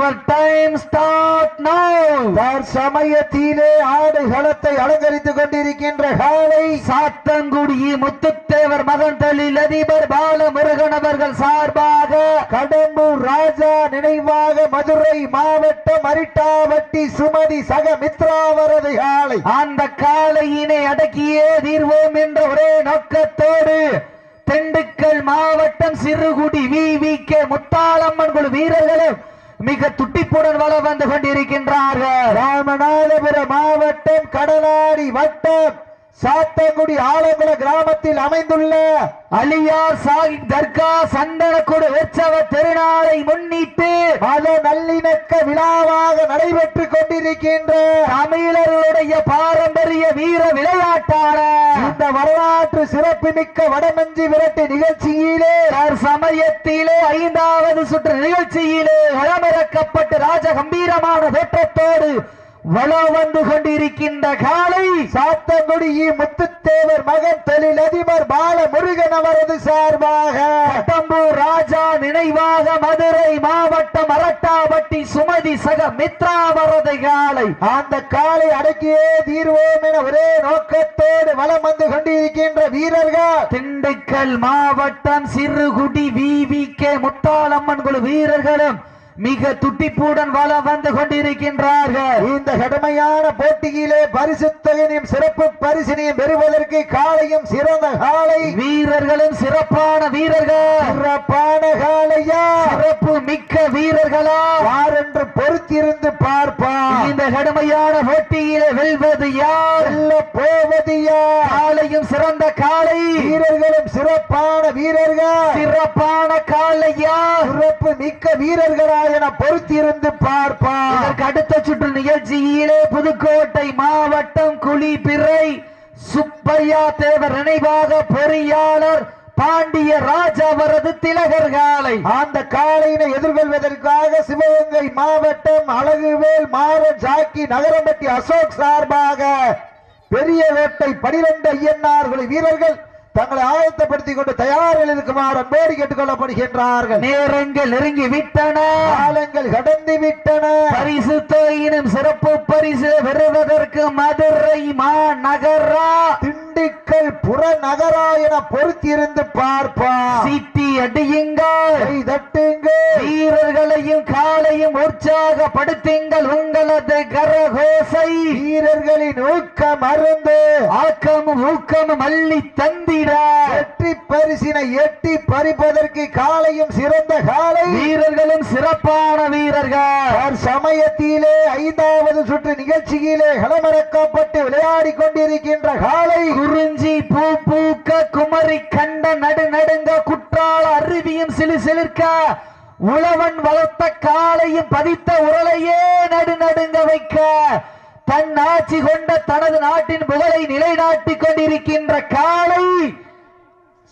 Your time start நவ சமயத்திலே ஆடு களத்தை அலங்கரித்துக் கொண்டிருக்கின்ற காலை. சாத்தங்குடி முத்துத்தேவர் மகன் தொழில் அதிபர் பாலமுருகன் அவர்கள் சார்பாக கடம்பூர் ராஜா நினைவாக மதுரை மாவட்டம் அரிட்டாவட்டி சுமதி சக மித்ராவரது காலை. அந்த காளையினை அடக்கியே தீர்வோம் என்ற ஒரே நோக்கத்தோடு திண்டுக்கல் மாவட்டம் Sirukudi V V K Muthalamman குழு வீரர்களும் மிக துட்டிப்புடன் வளம் வந்து கொண்டிருக்கின்றார்கள். ராமநாதபுரம் மாவட்டம் கடலாடி வட்டம். சாத்தங்குடி ஆலங்குள கிராமத்தில் அமைந்துள்ள அலியார் சாஹிப் தர்கா சந்தனக்குடு உற்சவ திருநாளை முன்னிட்டு மத நல்லிணக்க விழாவாக நடைபெற்று கொண்டிருக்கின்ற தமிழர்களுடைய பாரம்பரிய வீர விளையாட்டான இந்த வரலாற்று சிறப்புமிக்க வடமஞ்சி விரட்டு நிகழ்ச்சியிலே சமயத்திலே ஐந்தாவது சுற்று நிகழ்ச்சியிலே களமிறக்கப்பட்டு ராஜ கம்பீரமான தோற்றத்தோடு வளம் வந்து கொண்டிருக்கின்ற காலை சாத்தங்குடி முத்துத்தேவர் மகன் தொழிலதிபர் பால முருகன் அவரது சார்பாக. பட்டம்பூர் ராஜா நினைவாக மதுரை மாவட்டம் அரட்டாபட்டி சுமதி சக மித்ராவரது காலை அந்த காலை அடக்கியே தீர்வோம் என ஒரே நோக்கத்தோடு வலம் வந்து கொண்டிருக்கின்ற வீரர்கள். திண்டுக்கல் மாவட்டம் Sirukudi V V K Muthalamman குழு வீரர்களும் மிக துட்டிப்புடன் வளம் வந்து கொண்டிருக்கின்றார்கள். இந்த கடுமையான போட்டியிலே பரிசு தொகையினையும் சிறப்பு பரிசினையும் பெறுவதற்கு காலையும் சிறந்த காலை. வீரர்களும் சிறப்பான வீரர்கள். சிறப்பான காலையா? சிறப்பு மிக்க வீரர்களா? யாரென்று பொறுத்திருந்து பார்ப்பான் இந்த கடுமையான போட்டியிலே வெல்வது யார்? போவது யார்? காலையும் சிறந்த காலை. வீரர்களும் சிறப்பான வீரர்கள். சிறப்பான காலையா சிறப்பு மிக்க வீரர்களா என பொறுத்திருந்து இதற்கு அடுத்த சுற்று நிகழ்ச்சியிலே புதுக்கோட்டை மாவட்டம் குளிப்பிறை சுப்பையா தேவர் நினைவாக பொறியாளர் பாண்டிய ராஜாவரது திலகர் காலை. அந்த காலையினை எதிர்கொள்வதற்காக சிவகங்கை மாவட்டம் அழகுவேல் மாறன் ஜாக்கி நகரம்பட்டி அசோக் சார்பாக பெரிய வேட்டை பனிரெண்டு ஐயன்னார்கள் வீரர்கள் தங்களை ஆயத்தப்படுத்திக் கொண்டு தயாரில் இருக்குமாறு அன்போடு கேட்டுக்கொள்ளப்படுகின்றார்கள். நேரங்கள் நெருங்கி விட்டன. காலங்கள் கடந்து விட்டன. பரிசு தொகையினும் சிறப்பு பரிசு பெறுவதற்கு மதுரை மாநகரா? திண்டுக்கல் புறநகரா என பொறுத்திருந்து பார்ப்பான் சிட்டி அடியுங்கள். கை தட்டுங்க வீரர்களையும் அனைவரையும் உற்சாகப்படுத்துங்கள் உங்களது கரகோசை. வீரர்களின் ஊக்கம் அருந்து. ஆக்கமும் ஊக்கமும் அள்ளி தந்திட வெற்றி பரிசினை எட்டி பறிப்பதற்கு காலையும் சிறந்த காலை. வீரர்களும் சிறப்பான வீரர்கள். சமயத்திலே ஐந்தாவது சுற்று நிகழ்ச்சியிலே களமிறக்கப்பட்டு விளையாடி கொண்டிருக்கின்ற காலை. குறிஞ்சி பூ பூக்க குமரி கண்ட நடு நடுங்க குற்றால அருவியும் சிலு சிலிர்க்க உழவன் வளர்த்த காலையும் பதித்த உரலையே நடு நடுங்க வைக்க. தன் ஆட்சி கொண்ட தனது நாட்டின் புகழை நிலைநாட்டிக் கொண்டிருக்கின்ற காலை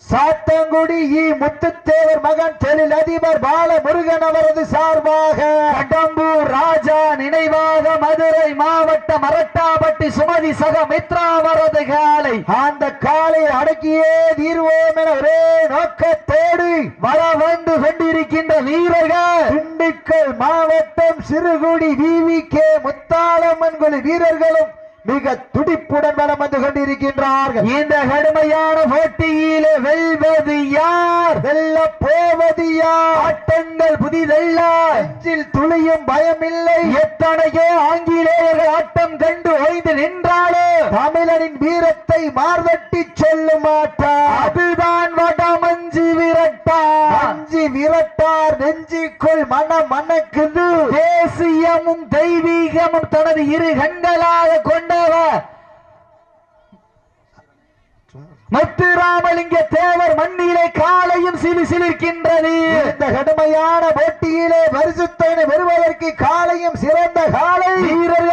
சாத்தங்குடி இ முத்துத்தேவர் மகன் தொழில் அதிபர் பால முருகன் அவரது சார்பாக. கடம்பூர் ராஜா நினைவாக மதுரை மாவட்டம் மரட்டாபட்டி சுமதி சக மித்ரா அவரது காலை அந்த காலை அடக்கியே தீர்வோம் என ஒரே நோக்கத்தோடு வர வந்து கொண்டிருக்கின்ற வீரர்கள். திண்டுக்கல் மாவட்டம் சிறுகுடி விவி கே முத்தாளம்மன் குழு வீரர்களும் மிக துடிப்புடன் வலம் வந்து கொண்டிருக்கின்றார்கள். இந்த கடுமையான போட்டியிலே வெல்வது யார்? வெல்ல போவது யார்? ஆட்டங்கள் புதிதல்ல. நெஞ்சில் துளியும் பயமில்லை. எத்தனையோ ஆங்கிலேயர்கள் ஆட்டம் கண்டு ஓய்ந்து நின்றாலும் தமிழனின் வீரத்தை மார்தட்டி சொல்ல மாட்டார் அதுதான் வடமஞ்சு விரட்டா. அஞ்சி விரட்டார் நெஞ்சிக்குள் மனம் மணக்குது. தேசியமும் தெய்வீகமும் தனது இரு கண்களாக கொண்டவர் முத்துராமலிங்க தேவர் மண்ணிலே காலையும் சிலு சிலிர்க்கின்றது. இந்த கடுமையான போட்டியிலே பரிசுத்தனை பெறுவதற்கு காலையும் சிறந்த காலை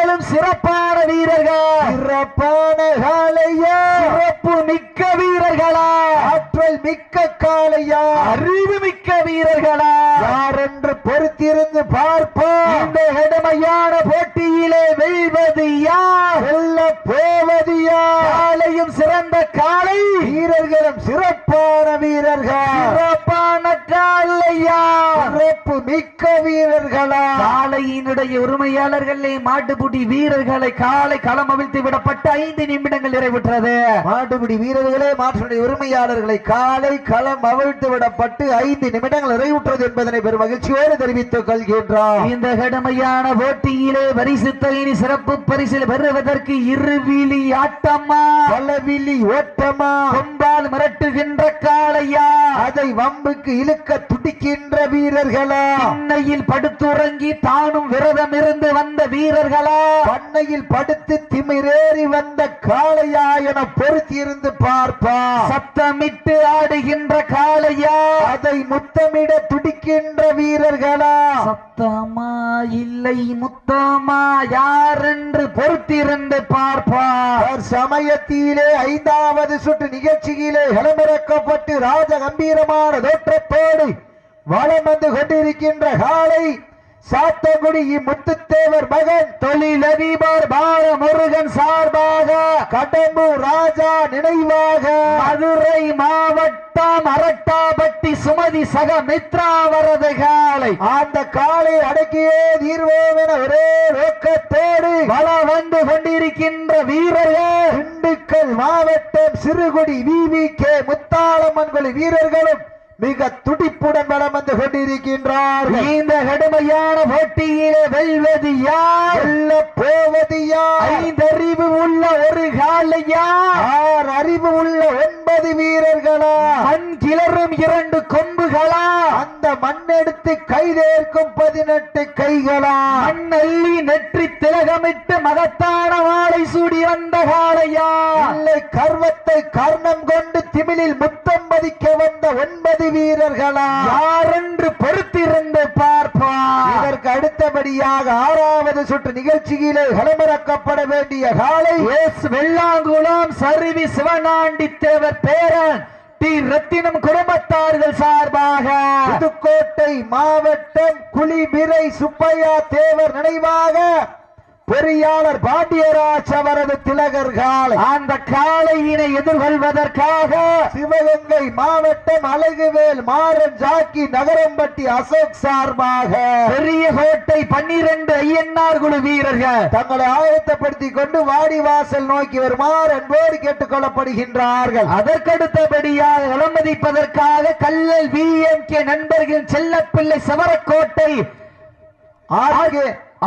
வீரர்களும் சிறப்பான வீரர்கள். சிறப்பான காலையா சிறப்பு மிக்க வீரர்களா. ஆற்றல் மிக்க காலையா அறிவு மிக்க வீரர்களா. யார் என்று பொறுத்திருந்து பார்ப்போம். இந்த கடுமையான போட்டியிலே வெல்வது யார்? வெல்ல போவது யார்? காலையும் சிறந்த காலை வீரர்களும் சிறப்பான வீரர்கள். சிறப்பான காலையா சிறப்பு மிக்க வீரர்களா. காலையினுடைய உரிமையாளர்களே மாட்டுப்புட்டி வீரர்களை காலை களம் அவிழ்த்து விடப்பட்டு ஐந்து நிமிடங்கள் நிறைவுற்றது. மாட்டுப்பிடி வீரர்களே மாற்றுடைய உரிமையாளர்களை காலை களம் அவிழ்த்து விடப்பட்டு ஐந்து நிமிடங்கள் நிறைவுற்றது என்பதனை பெரும் மகிழ்ச்சியோடு தெரிவித்துக் கொள்கின்றோம். இந்த கடுமையான போட்டியிலே பரிசு தொகையின் சிறப்பு பரிசில் பெறுவதற்கு இருவிழி ஆட்டம்மா பலவில்லி ஓட்டமா? கொம்பால் மிரட்டுகின்ற காளையா? அதை வம்புக்கு இழுக்க துடிக்கின்ற வீரர்களா? பண்ணையில் படுத்துறங்கி தானும் விரதம் இருந்து வந்த வீரர்களா? பண்ணையில் படுத்து திமிரேறி வந்த காளையா என பொருத்தி இருந்து பார்ப்பா. சத்தமிட்டு ஆடுகின்ற காளையா? அதை முத்தமிட துடிக்கின்ற வீரர்களா? சத்தமா இல்லை முத்தமா? என்று பொறுத்திருந்து பார்ப்பார் சமயத்திலே ஐந்தாவது சுற்று நிகழ்ச்சியிலே களமிறக்கப்பட்டு ராஜ கம்பீரமான தோற்றத்தோடு வளம் வந்து கொண்டிருக்கின்ற காலை சாத்தங்குடி முத்துத்தேவர் மகன் தொழிலதிபர் பாலமுருகன் சார்பாக கடம்பூர் ராஜா நினைவாக மதுரை மாவட்டம் அரட்டாபட்டி சுமதி சக மித்ராவரது காலை. அந்த காலை அடக்கியே தீர்வோம் என ஒரே நோக்கத்தோடு பல வந்து கொண்டிருக்கின்ற வீரர்கள் திண்டுக்கல் மாவட்டம் சிறுகுடி வி. கே. முத்தாளம்மன் வீரர்களும் மிக துடிப்புடன் வலம் வந்து கொண்டிருக்கின்றார்கள். இந்த கடுமையான போட்டியிலே வெல்வது யார்? வெல்ல போவது யார்? ஐந்தறிவு உள்ள ஒரு காலையா ஆறு அறிவு உள்ள ஒன்பது வீரர்களா? மண் கிளறும் இரண்டு கொம்புகளா? அந்த மண்ணெடுத்து கைதேர்க்கும் பதினெட்டு கைகளா? மண்ணள்ளி நெற்றி திலகமிட்டு மகத்தான வாளை சூடி வந்த காளையா. இல்லை கர்வத்தை கர்ணம் கொண்டு திமிழில் முத்தம் பதிக்க வந்த ஒன்பது வீரர்களா. யாரென்று பொறுத்திருந்து பார்ப்பார். இதற்கு அடுத்தபடியாக ஆறாவது சுற்று நிகழ்ச்சியிலே களமிறக்கப்பட வேண்டிய காலை எஸ் வெள்ளாங்குளம் சருவி சிவனாண்டி தேவர் பேரன் டி. ரத்தினம் குடும்பத்தார்கள் சார்பாக. புதுக்கோட்டை மாவட்டம் குளிபிரை சுப்பையா தேவர் நினைவாக பொறியாளர் பாண்டியராஜ் அவரது திலகர் காலை அந்த காலையினை எதிர்கொள்வதற்காக சிவகங்கை மாவட்டம் அழகுவேல் மாறன் ஜாக்கி நகரம்பட்டி அசோக் சார்பாக பெரிய கோட்டை பன்னிரண்டு ஐயன்னார் குழு வீரர்கள் தங்களை ஆயத்தப்படுத்திக் கொண்டு வாடிவாசல் நோக்கி வருமாறு அன்போடு கேட்டுக் கொள்ளப்படுகின்றார்கள். அதற்கடுத்தபடியாக அனுமதிப்பதற்காக கல்லல் வி எம் கே நண்பர்கள் செல்லப்பிள்ளை சவரக்கோட்டை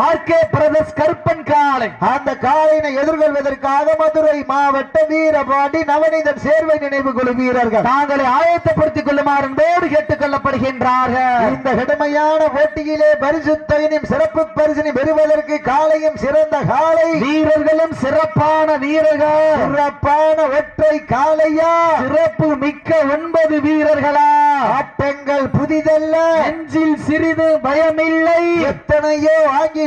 ஆர்கே பிரதர்ஸ் கருப்பன் காளை. அந்த காலையினை எதிர்கொள்வதற்காக மதுரை மாவட்டம் வீரபாண்டி நவநீதன் சேர்வை நினைவு குழு வீரர்கள். தாங்களை ஆயத்தப்படுத்திக் கொள்ளுமாறு அன்போடு கேட்டுக் கொள்ளப்படுகின்றார்கள். இந்த கடுமையான போட்டியிலே பரிசு தொகையினும் சிறப்பு பரிசினை பெறுவதற்கு காலையும் சிறந்த காலை வீரர்களும் சிறப்பான வீரர்கள். சிறப்பான ஒற்றை காளையா? சிறப்பு மிக்க ஒன்பது வீரர்களா? ஆட்டங்கள் புதிதல்ல. நெஞ்சில் சிறிது பயமில்லை. எத்தனையோ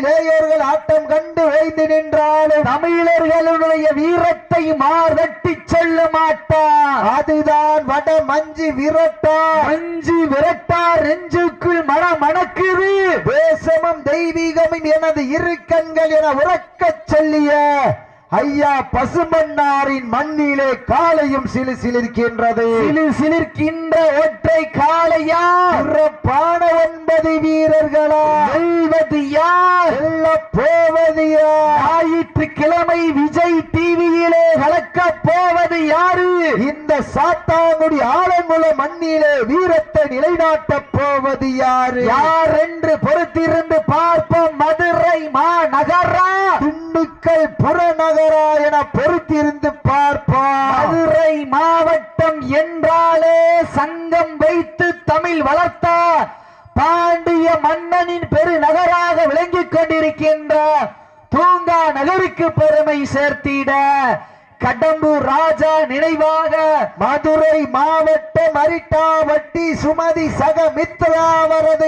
ஆங்கிலேயர்கள் ஆட்டம் கண்டு ஓய்ந்து நின்றாலும் தமிழர்களுடைய வீரத்தை மார்தட்டி சொல்ல மாட்டார். அதுதான் வட மஞ்சு விரட்டா அஞ்சு விரட்டார் நெஞ்சுக்குள் மன மணக்குது. தேசமும் தெய்வீகமும் எனது இரு கண்கள் என உறக்கச் சொல்லிய ஐயா பசுமன்னாரின் மண்ணிலே காலையும் சிலு சிலிர்க்கின்றது. சிலு சிலிர்க்கின்ற ஒற்றை காளையா? சிறப்பான ஒன்பது வீரர்களா வெல்வது யார் செல்ல போவது யார்? ஞாயிற்றுக்கிழமை விஜய் டிவியிலே கலக்க போவது யாரு இந்த சாத்தாங்குடி ஆலங்குள மண்ணிலே வீரத்தை நிலைநாட்டப் போவது யாரு? யார் என்று பொறுத்திருந்து பார்ப்போம். மதுரை மாநகரா? திண்டுக்கல் புறநகரா என பொறுத்திருந்து பார்ப்பார் மதுரை மாவட்டம் என்றாலே சங்கம் வைத்து தமிழ் வளர்த்தார் பாண்டிய மன்னனின் பெருநகராக விளங்கிக் கொண்டிருக்கின்ற தூங்கா நகருக்கு பெருமை சேர்த்திட கடம்பூர் ராஜா நினைவாக மதுரை மாவட்டம் அரிட்டாவட்டி சுமதி சக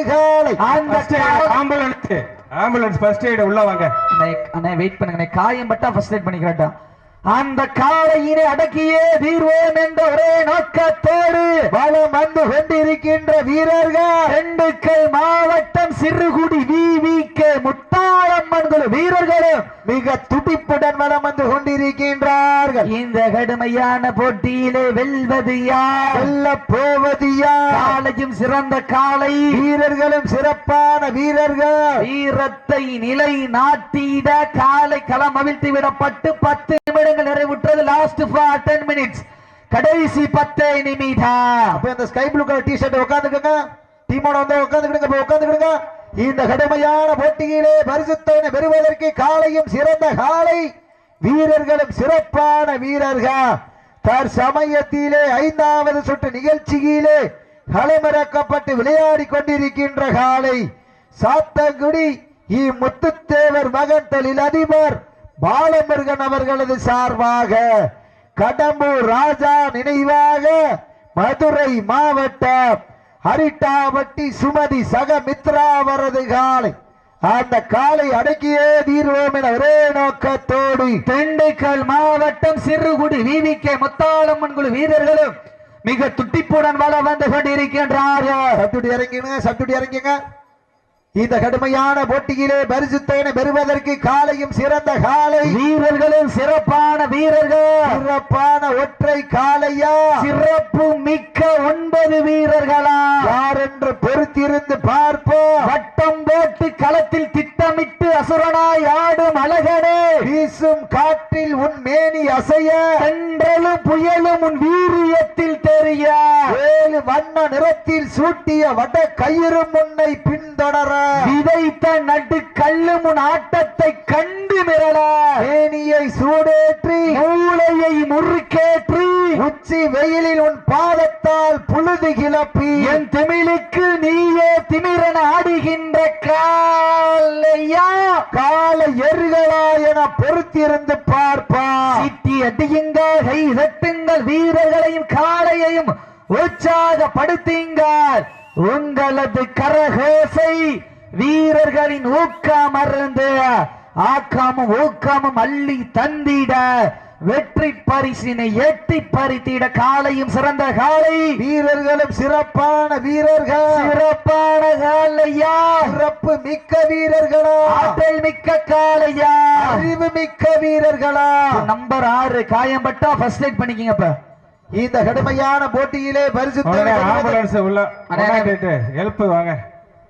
காலை. First aid, ambulance ambulance first aid உள்ள வாங்க. அண்ணே வெயிட் பண்ணுங்க காயம் பட்டா ஃபர்ஸ்ட் எய்ட் பண்ணிக்கிறட்டா அந்த காளையினை அடக்கியே தீர்வோம் என்ற ஒரே நோக்கத்தோடு பலம் வந்து கொண்டிருக்கின்ற வீரர்கள் திண்டுக்கல் மாவட்டம் சிறுகுடி விவி கே முத்தாளம்மன் குழு வீரர்களும் மிக துடிப்புடன் வலம் வந்து கொண்டிருக்கின்றார்கள். இந்த கடுமையான போட்டியிலே வெல்வது யார்? வெல்ல போவது யார்? காலையும் சிறந்த காலை. வீரர்களும் சிறப்பான வீரர்கள். வீரத்தை நிலை நாட்டிட காலை களம் அவிழ்த்து விடப்பட்டு பத்து நிமிடங்கள் நிறைவுற்றது. லாஸ்ட் ஃபார் டென் மினிட்ஸ் கடைசி பத்து நிமிடம். அப்ப இந்த sky blue colour T shirt உட்காந்துக்கங்க டீமோட வந்து உட்காந்துக்கிடுங்க உட்காந்துக்கிடுங்க இந்த கடுமையான போட்டியிலே பரிசுத்தவனை பெறுவதற்கு காலையும் சிறந்த காலை. வீரர்களும் சிறப்பான வீரர்கள். தற்சமயத்திலே ஐந்தாவது சுற்று நிகழ்ச்சியிலே களமிறக்கப்பட்டு விளையாடி கொண்டிருக்கின்ற காலை. சாத்தங்குடி இ. முத்துத்தேவர் மகன் தொழில் அதிபர் பாலமுருகன் அவர்களது சார்பாக கடம்பூர் ராஜா நினைவாக மதுரை மாவட்டம் ஹரிட்டாவட்டி சுமதி சக மித்ராவரது காலை. அந்த காலை அடக்கியே தீர்வோம் என ஒரே நோக்கத்தோடு. திண்டுக்கல் மாவட்டம் சிறுகுடி விவிகே முத்தாளம்மன் குழு வீரர்களும் மிக துட்டிப்புடன் வள வந்து கொண்டிருக்கின்றார்கள். சப்டுடி இறங்கிங்க சப்டுடி இறங்கிங்க இந்த கடுமையான போட்டியிலே பரிசுத்தனை பெறுவதற்கு காலையும் சிறந்த காலை. வீரர்களும் சிறப்பான வீரர்கள். சிறப்பான ஒற்றை காலையா? சிறப்பு மிக்க ஒன்பது வீரர்களா? யார் என்று பொறுத்திருந்து பார்ப்போம். வட்டம் போட்டு களத்தில் அசுரனாய் ஆடும் அழகனே. வீசும் காற்றில் உன் மேனி அசைய. தென்றலும் புயலும் உன் வீரியத்தில் தெரிய. ஏழு வண்ண நிறத்தில் சூட்டிய வட கயிறும் உன்னை பின்தொடர. விதைத்த நடு கல்லும் உன் ஆட்டத்தை கண்டு மிரள. மேனியை சூடேற்றி. மூளையை முறுக்கேற்றி. உச்சி வெயிலில் உன் பாதத்தால் புழுதி கிளப்பி. என் திமிழுக்கு நீயே திமிரன் ஆடுகின்ற கால. எருகளா பொறுத்திருந்து பார்ப்பா. சிட்டி அடியுங்கள் கை தட்டுங்கள் வீரர்களையும் காளையையும் உற்சாகப்படுத்துங்கள். உங்களது கரகோசை வீரர்களின் ஊக்கம் அருந்து ஆக்காமும் ஊக்கமும் அள்ளி தந்திட வெற்றி பரிசினை எட்டி பறித்திட காலையும் சிறந்த காலை. வீரர்களும் சிறப்பான வீரர்கள். சிறப்பான காலையா. சிறப்பு மிக்க வீரர்களா. ஆற்றல் மிக்க காளையா அறிவு மிக்க வீரர்களா. நம்பர் ஆறு காயம்பட்டா ஃபர்ஸ்ட் எய்ட் பண்ணிக்கங்க இப்ப. இந்த கடுமையான போட்டியிலே பரிசு. ஹெல்ப் வாங்க.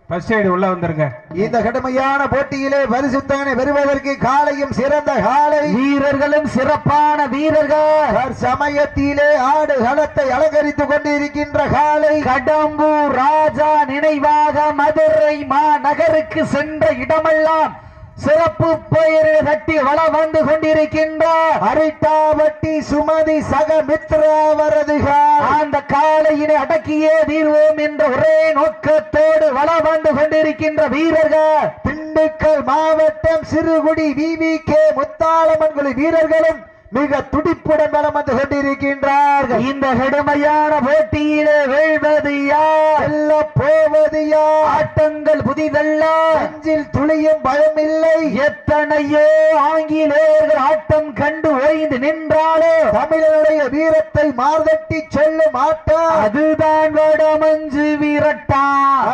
ஃபர்ஸ்ட் எய்டு உள்ள வந்துருங்க. இந்த கடுமையான போட்டியிலே பரிசுத்தகனை பெறுவதற்கு காலையும் சிறந்த காலை. வீரர்களும் சிறப்பான வீரர்கள். சமயத்திலே ஆடு களத்தை அலங்கரித்துக் கொண்டிருக்கின்ற காலை. கடம்பூர் ராஜா நினைவாக மதுரை மாநகருக்கு சென்ற இடமெல்லாம் சிறப்பு பெயரில் கட்டி வள வந்து கொண்டிருக்கின்றார் அரிட்டாவட்டி சுமதி சக மித்ரா அந்த காளையினை அடக்கியே தீர்வோம் என்ற ஒரே நோக்கத்தோடு வள வந்து கொண்டிருக்கின்ற வீரர்கள். திண்டுக்கல் மாவட்டம் சிறுகுடி விவி கே முத்தாளம்மன் வீரர்களும் மிக துடிப்புடன் வலம் வந்து கொண்டிருக்கின்றார்கள். இந்த கடுமையான போட்டியிலே வெல்வது யார் போவது யார் ஆட்டங்கள் புதிதல்ல. நெஞ்சில் துளியும் பயமில்லை எத்தனையோ ஆங்கிலேயர்கள் ஆட்டம் கண்டு ஓய்ந்து நின்றாலோ? தமிழனுடைய வீரத்தை மார்தட்டி சொல்லும் ஆட்டம் அதுதான் வடமஞ்சு வீரட்டா.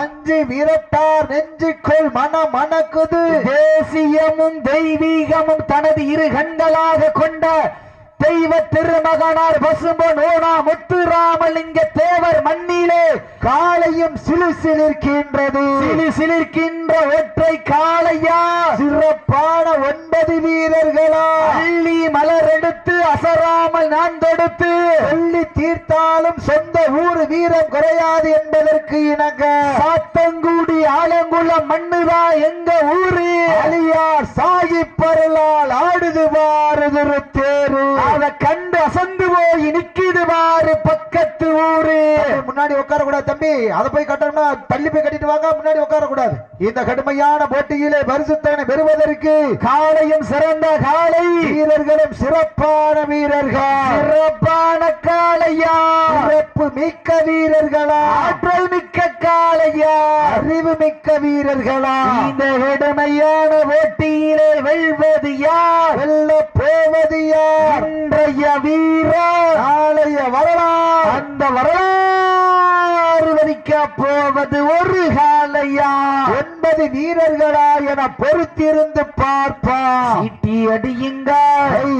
அஞ்சு வீரட்டார் நெஞ்சுக்குள் மனம் மணக்குது தேசியமும் தெய்வீகமும் தனது இரு கண்களாக கொண்ட தெய்வ திருமகனார் பசும்பொன் ஓனா முத்துராமலிங்க தேவர் மண்ணிலே காலையும் சிலு சிலிர்க்கின்றது. சிலி சிலிர்க்கின்ற ஒற்றை காளையா? சிறப்பான ஒன்பது வீரர்களா? அள்ளி மலர் எடுத்து அசராமல் நான் தொடுத்து. சொல்லி தீர்த்தாலும் சொந்த ஊர் வீரம் குறையாது என்பதற்கு இணங்க. சாத்தங்குடி ஆலங்குளம் மண்ணுதா எங்க ஊரு? அலியார் சாகிப் பருளால் ஆடுது பாருது தேரு அத கண்டு அசந்து போய் நிக்குது பக்கத்து ஊரு. முன்னாடி உட்கார கூடாது தம்பி. அதை போய் கட்டணும்னா தள்ளி போய் கட்டிட்டு வாங்க. முன்னாடி உட்கார கூடாது இந்த கடுமையான போட்டியிலே பரிசுத்தனை பெறுவதற்கு காளையும் சிறந்த காளை வீரர்களும் சிறப்பான வீரர்கள். சிறப்பான காளையா? சிறப்பு மிக்க வீரர்களா? ஆற்றல் மிக்க காளையா? அறிவு மிக்க வீரர்களா? இந்த கடுமையான போட்டியிலே வெல்வது யார்? வெல்ல போவது யார்? இன்றைய வீரர். நாளைய வரலாறு. அந்த வரலாறு. வதிக்க போவது ஒரு காலையா? ஒன்பது வீரர்களா என பொறுத்திருந்து பார்ப்பான் சீட்டி அடியுங்க.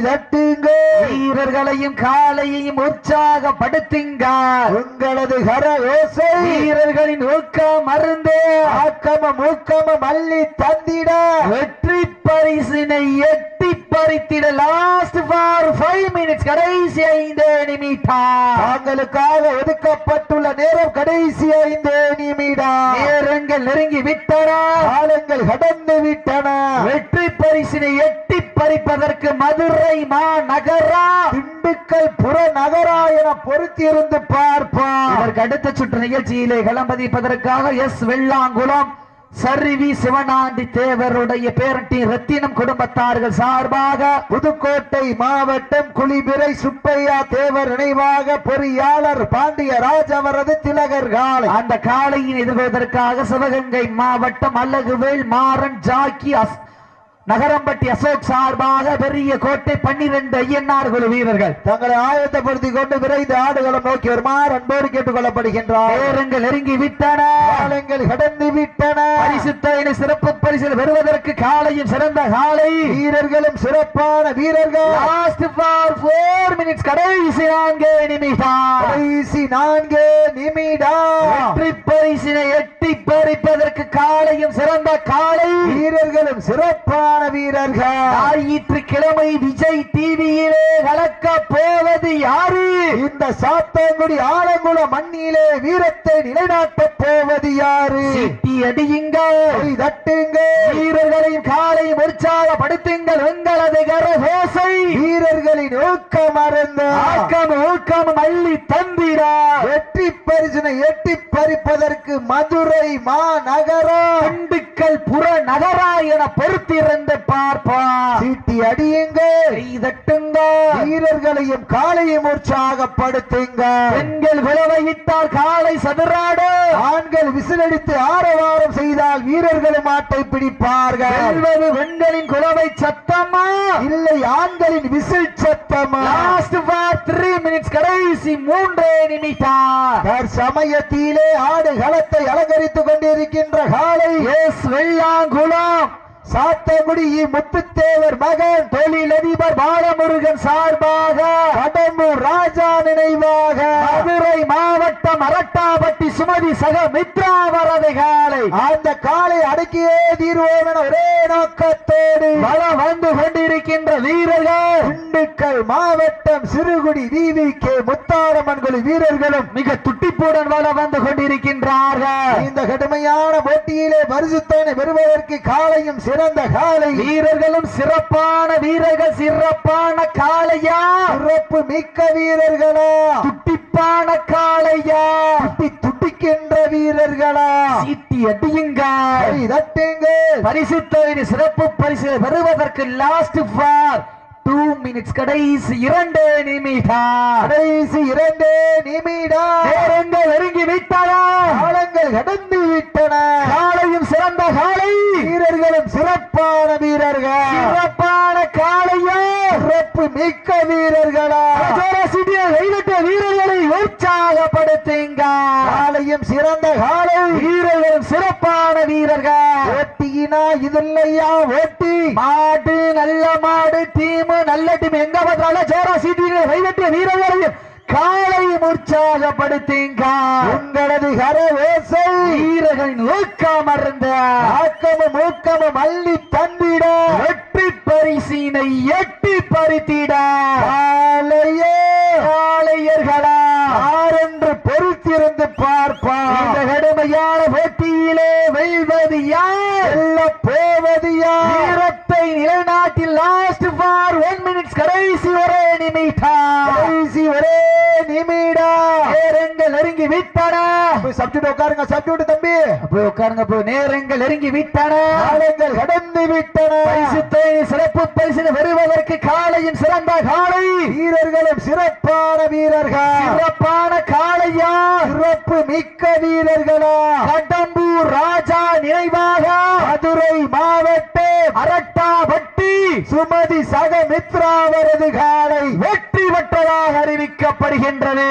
தட்டுங்க. வீரர்களையும் காலையையும் உற்சாகப்படுத்துங்க. உங்களது கர ஓசை. வீரர்களின் ஊக்கம் மருந்து ஆக்கம மூக்கம மல்லி தந்திட. வெற்றி பரிசினை எட்டி பறித்திட லாஸ்ட் ஃபார் ஃபைவ் மினிட்ஸ் கடைசி ஐந்து நிமிடம். தாங்களுக்காக ஒதுக்கப்பட்டுள்ள நேரம் கடைசி ஐந்து நிமிடம். நேரங்கள் நெருங்கி விட்டன. காலங்கள் கடந்து விட்டன. வெற்றி பரிசினை எட்டி பறிப்பதற்கு மதுரை மாநகரா? திண்டுக்கல் புறநகரா என பொறுத்திருந்து பார்ப்பான் இதற்கு அடுத்த சுற்று நிகழ்ச்சியிலே களம்பதிப்பதற்காக எஸ் வெள்ளாங்குளம். சர்வி சிவனாண்டி தேவருடைய பேரட்டி ரத்தினம் குடும்பத்தார்கள் சார்பாக புதுக்கோட்டை மாவட்டம் குளிபிரை சுப்பையா தேவர் நினைவாக பொறியாளர் பாண்டியராஜ் அவரது திலகர் காலை. அந்த காலையின் எதிர்கொள்வதற்காக சிவகங்கை மாவட்டம் அல்லகுவேல் மாறன் ஜாக்கி அஸ் நகரம்பட்டி அசோக் சார்பாக பெரிய கோட்டை பன்னிரண்டு ஐயன்னார் குழு வீரர்கள். தங்களை ஆயத்தப்படுத்திக் கொண்டு விரைந்து ஆடுகளம் நோக்கி வருமாறு அன்போடு கேட்டுக் கொள்ளப்படுகின்றார் நேரங்கள் நெருங்கி விட்டன. காலங்கள் கடந்து விட்டன. பரிசு தொகையினை சிறப்பு பரிசில் பெறுவதற்கு காளையும் சிறந்த காளை வீரர்களும் சிறப்பான வீரர்கள். லாஸ்ட் ஃபார் ஃபோர் மினிட்ஸ் கடைசி நான்கு நிமிடம் கடைசி நான்கு நிமிடம். வெற்றி பரிசினை எட்டி பறிப்பதற்கு காளையும் சிறந்த காளை. வீரர்களும் சிறப்பான வீரர்கள். ஞாயிற்றுக்கிழமை விஜய் டிவியிலே கலக்க போவது யாரு? இந்த சாத்தாங்குடி ஆலங்குள மண்ணிலே வீரத்தை நிலைநாட்டப் போவது யாரு? சிட்டி அடியுங்க. தட்டுங்க. வீரர்களையும் காலையும் உற்சாகப்படுத்துங்கள் உங்களது கரகோசை. வீரர்களின் ஊக்கம் அறந்த ஆக்கம் ஊக்கம் அள்ளி தந்திரா. வெற்றி பரிசினை எட்டி பறிப்பதற்கு மதுரை மாநகரம். திண்டுக்கல் புற நகரா என பொறுத்திருந்து பார்ப்பான் சீட்டி அடியுங்க. தட்டுங்க வீரர்களையும் காலையும் உற்சாகப்படுத்துங்க. பெண்கள் விளவையிட்டால் காலை சதுராடு. ஆண்கள் விசிலடித்து ஆரவாரம் செய்தால் வீரர்களும் ஆட்டை பிடிப்பார்கள். பெண்களின் குலவை சத்தமா? இல்லை ஆண்களின் விசில் சத்தமா? லாஸ்ட் ஃபார் த்ரீ மினிட்ஸ் கடைசி மூன்றே நிமிடம் சமயத்திலே ஆடு களத்தை அலங்கரித்துக் கொண்டிருக்கின்ற காலை எஸ் வெள்ளாங்குளம் சாத்தங்குடி இ. முத்துத்தேவர் மகன் தொழிலதிபர் பாலமுருகன் சார்பாக கடம்பூர் ராஜா நினைவாக மதுரை மாவட்டம் அரட்டாப்பட்டி சுமதி சக மித்ரா வரது காலை அந்த காலை அடக்கியே தீர்வோம் என ஒரே நோக்கத்தோடு வளம் வந்து கொண்டிருக்கின்ற வீரர்கள் திண்டுக்கல் மாவட்டம் சிறுகுடி விவி கே முத்தாரம்மன் குழு வீரர்களும் மிக துட்டிப்புடன் வளம் வந்து கொண்டிருக்கின்றார்கள். இந்த கடுமையான போட்டியிலே பரிசுத்தனை பெறுவதற்கு காலையும் சிறந்த காலை வீரர்களும் சிறப்பான வீரர்கள் சிறப்பான காளையா? சிறப்பு மிக்க வீரர்களா? துட்டிப்பான காளையா? துட்டி துட்டிக்கின்ற வீரர்களா? சீட்டி அடியுங்க தட்டுங்க பரிசு சிறப்பு பரிசு பெறுவதற்கு லாஸ்ட் ஃபார் மினிட்ஸ் கடைசி இரண்டு நிமிடம். கடைசி இரண்டு நிமிடம். நேரங்கள் நெருங்கி விட்டன காலங்கள் கடந்து விட்டன காளையும் சிறந்த காளை வீரர்களும் சிறப்பான வீரர்கள். சிறப்பான காளையா சிறப்பு மிக்க வீரர்களா? வீரர்களை உற்சாகப்படுத்துங்க. காலையும் சிறந்த காலை. வீரர்களும் சிறப்பான வீரர்கள். ஓட்டியினா இதுல்லையா ஓட்டி. மாடு நல்ல மாடு டீம் நல்ல டீம் எங்க பார்த்தாலும் ஜோரா சீட்டியை கைவிட்ட வீரர்களையும் காலையும் உற்சாகப்படுத்துங்க உங்களது கர ஓசை வீரர்களின் ஊக்கம் அருந்த ஆக்கமும் ஊக்கமும் அள்ளி தந்திட. பரிசினை எட்டி பறித்திட. காலையே காளையர்களா யாரென்று பொறுத்திருந்து பார்ப்பான் இந்த கடுமையான போட்டியிலே வெல்வது யார்? போவது யார்? வீரத்தை நிலைநாட்டில் லாஸ்ட் ஃபார் ஒன் மினிட்ஸ் கடைசி ஒரே நிமிடம் கடைசி ஒரே நேரங்கள் நெருங்கி விட்டன. போய் சப்ஜெக்ட் உட்காருங்க சப்ஜெக்ட் தம்பி. போய் உட்காருங்க போய் நேரங்கள் நெருங்கி விட்டன. காலங்கள் கடந்து விட்டன. பரிசு சிறப்பு பரிசு வருவதற்கு காலையும் சிறந்த காலை வீரர்களும் சிறப்பான வீரர்கள். சிறப்பான காளையா? சிறப்பு மிக்க வீரர்களா? கடம்பூர் ராஜா நினைவாக. மதுரை மாவட்டம் அரட்டாபட்டி. சுமதி சக மித்ராவரது காலை வெற்றி பெற்றதாக அறிவிக்க அறிவிக்கப்படுகின்றது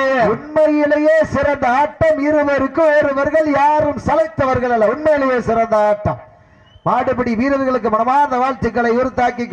உண்மையிலேயே சிறந்த ஆட்டம் இருவருக்கு ஒருவர்கள் யாரும் சளைத்தவர்கள் அல்ல. உண்மையிலேயே சிறந்த ஆட்டம். மாடுபிடி வீரர்களுக்கு மனமார்ந்த வாழ்த்துக்களை உறுத்தாக்கி